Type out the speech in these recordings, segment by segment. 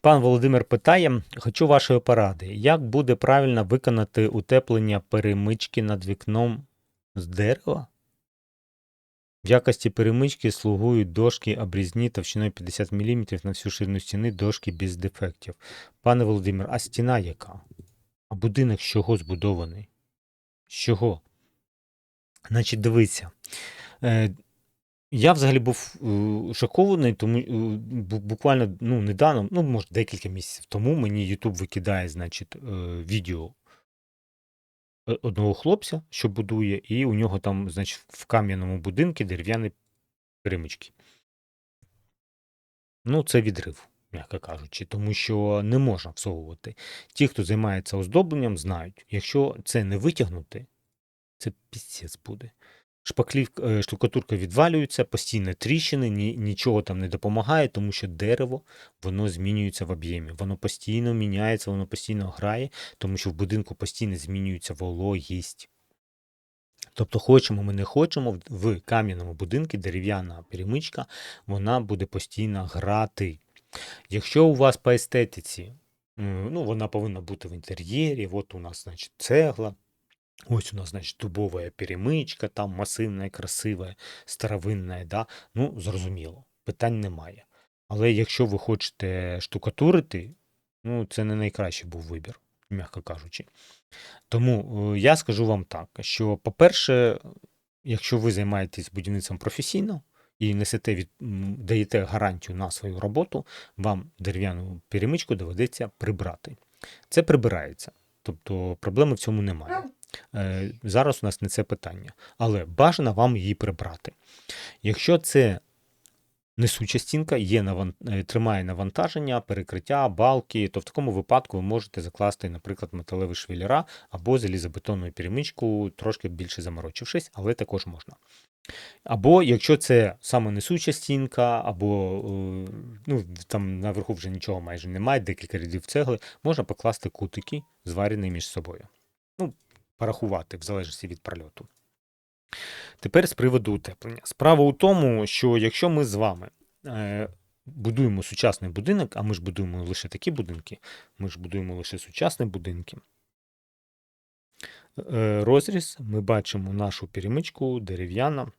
Пан Володимир питає: хочу вашої поради. Як буде правильно виконати утеплення перемички над вікном з дерева? В якості перемички слугують дошки обрізні товщиною 50 мм на всю ширину стіни, дошки без дефектів. Пане Володимир, а стіна яка? А будинок з чого збудований? З чого? Значить, дивіться. Я взагалі був е, шокований, тому е, бу- буквально ну, недавно, ну, може, декілька місяців тому мені YouTube викидає, значить, е, відео е, одного хлопця, що будує, і у нього там, значить, в кам'яному будинку дерев'яні перемички. Ну, це відрив, м'яко кажучи, тому що не можна всовувати. Ті, хто займається оздобленням, знають, якщо це не витягнути, це пісець буде. Шпаклів, е, штукатурка відвалюється, постійно тріщини, ні, нічого там не допомагає, тому що дерево воно змінюється в об'ємі. Воно постійно міняється, воно постійно грає, тому що в будинку постійно змінюється вологість. Тобто, хочемо ми не хочемо, в кам'яному будинку дерев'яна перемичка, вона буде постійно грати. Якщо у вас по естетиці, ну, вона повинна бути в інтер'єрі, от у нас, значить, цегла, ось у нас, значить, дубова перемичка, там масивна, красива, старовинна, да? ну, зрозуміло, питань немає. Але якщо ви хочете штукатурити, ну, це не найкращий був вибір, м'яко кажучи. Тому е, я скажу вам так, що, по-перше, якщо ви займаєтесь будівництвом професійно і несете від, даєте гарантію на свою роботу, вам дерев'яну перемичку доведеться прибрати. Це прибирається. Тобто проблеми в цьому немає. Е, Зараз у нас не це питання, але бажано вам її прибрати. Якщо це несуча стінка, є наван... е, тримає навантаження, перекриття, балки, то в такому випадку ви можете закласти, наприклад, металеві швеллера або залізобетонну перемичку, трошки більше заморочившись, але також можна. Або якщо це саме несуча стінка, або е, ну, там наверху вже нічого майже немає, декілька рядів цегли, можна покласти кутики, зварені між собою. Ну, порахувати в залежності від прольоту. Тепер з приводу утеплення. Справа у тому, що якщо ми з вами е, будуємо сучасний будинок, а ми ж будуємо лише такі будинки, ми ж будуємо лише сучасні будинки. Е, розріз ми бачимо нашу перемичку дерев'яна,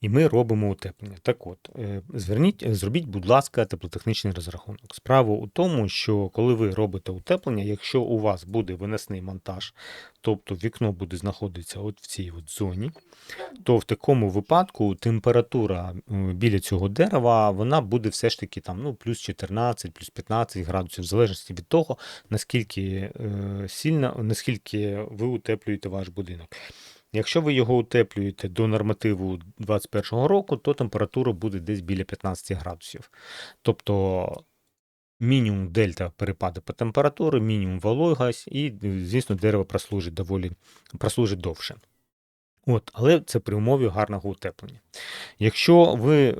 і ми робимо утеплення. Так от, е, зверніть, е, зробіть, будь ласка, теплотехнічний розрахунок. Справа у тому, що коли ви робите утеплення, якщо у вас буде винесний монтаж, тобто вікно буде знаходитися от в цій от зоні, то в такому випадку температура е, біля цього дерева вона буде все ж таки там, ну, плюс 14, плюс 15 градусів, в залежності від того, наскільки е, сильно, наскільки ви утеплюєте ваш будинок. Якщо ви його утеплюєте до нормативу 2021 року, то температура буде десь біля 15 градусів. Тобто мінімум дельта перепаду по температурі, мінімум вологість, і, звісно, дерево прослужить доволі прослужить довше. От, але це при умові гарного утеплення. Якщо ви е,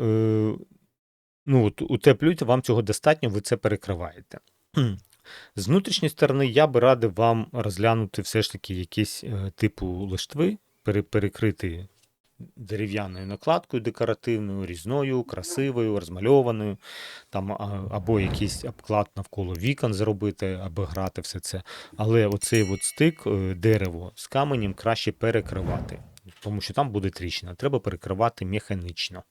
ну, от, утеплюєте, вам цього достатньо, ви це перекриваєте. З внутрішньої сторони я би радив вам розглянути все ж таки якісь е, типу лиштви, пере- перекрити дерев'яною накладкою декоративною, різною, красивою, розмальованою, там, або якийсь обклад навколо вікон зробити, аби грати все це. Але оцей от стик, е, дерево з каменем краще перекривати, тому що там буде тріщина. Треба перекривати механічно,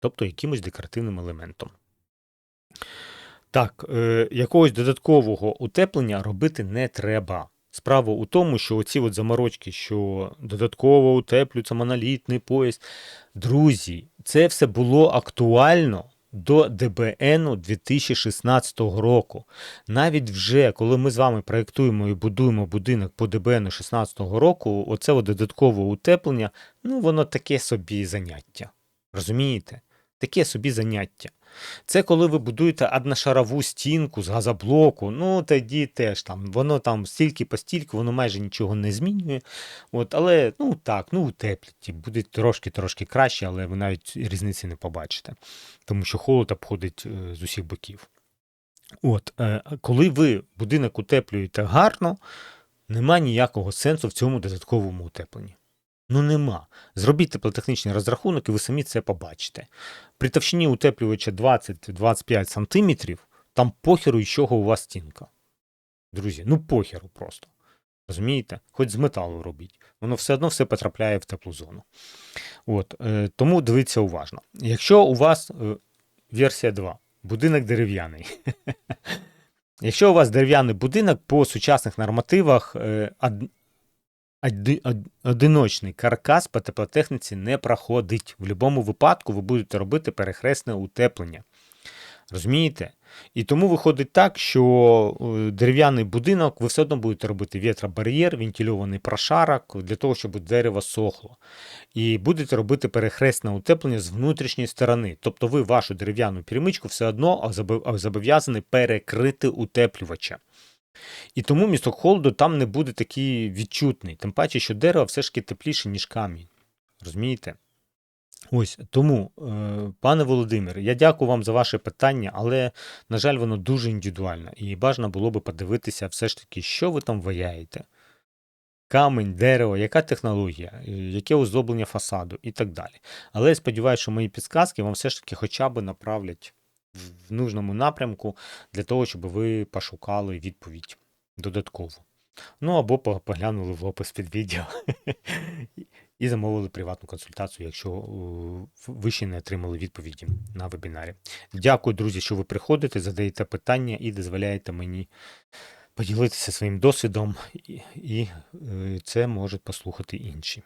тобто якимось декоративним елементом. Так, е, якогось додаткового утеплення робити не треба. Справа у тому, що оці от заморочки, що додатково утеплюється монолітний пояс. Друзі, це все було актуально до ДБН 2016 року. Навіть вже коли ми з вами проєктуємо і будуємо будинок по ДБН 16 року, оце от додаткове утеплення, ну воно таке собі заняття. Розумієте? Таке собі заняття. Це коли ви будуєте одношарову стінку з газоблоку, ну тоді теж там, воно там стільки по стільки, воно майже нічого не змінює. От, але ну так, ну утепліть, буде трошки-трошки краще, але ви навіть різниці не побачите, тому що холод обходить е, з усіх боків. От, е, коли ви будинок утеплюєте гарно, нема ніякого сенсу в цьому додатковому утепленні. Ну нема. Зробіть теплотехнічний розрахунок, і ви самі це побачите. При товщині утеплювача 20-25 см, Там похеру, з чого у вас стінка. Друзі, ну похеру просто. Розумієте? Хоч з металу робіть. Воно все одно все потрапляє в теплу зону. От, е, тому дивіться уважно. Якщо у вас е, версія 2, будинок дерев'яний. Якщо у вас дерев'яний будинок по сучасних нормативах, е, оди- одиночний каркас по теплотехніці не проходить. В будь-якому випадку ви будете робити перехресне утеплення. Розумієте? І тому виходить так, що е, дерев'яний будинок ви все одно будете робити вітробар'єр, вентильований прошарок для того, щоб дерево сохло. І будете робити перехресне утеплення з внутрішньої сторони. Тобто ви вашу дерев'яну перемичку все одно зобов'язані перекрити утеплювача. І тому місток холоду там не буде такий відчутний. Тим паче, що дерево все ж таки тепліше, ніж камінь. Розумієте? Ось тому, е, пане Володимире, я дякую вам за ваше питання, але, на жаль, воно дуже індивідуальне. І бажано було би подивитися все ж таки, що ви там ваяєте. Камень, дерево, яка технологія, е, яке оздоблення фасаду і так далі. Але я сподіваюся, що мої підсказки вам все ж таки хоча б направлять в- нужному напрямку для того, щоб ви пошукали відповідь додатково. Ну або поглянули в опис під відео і замовили приватну консультацію, якщо е, ви ще не отримали відповіді на вебінарі. Дякую, друзі, що ви приходите, задаєте питання і дозволяєте мені поділитися своїм досвідом, і, і е, це можуть послухати інші.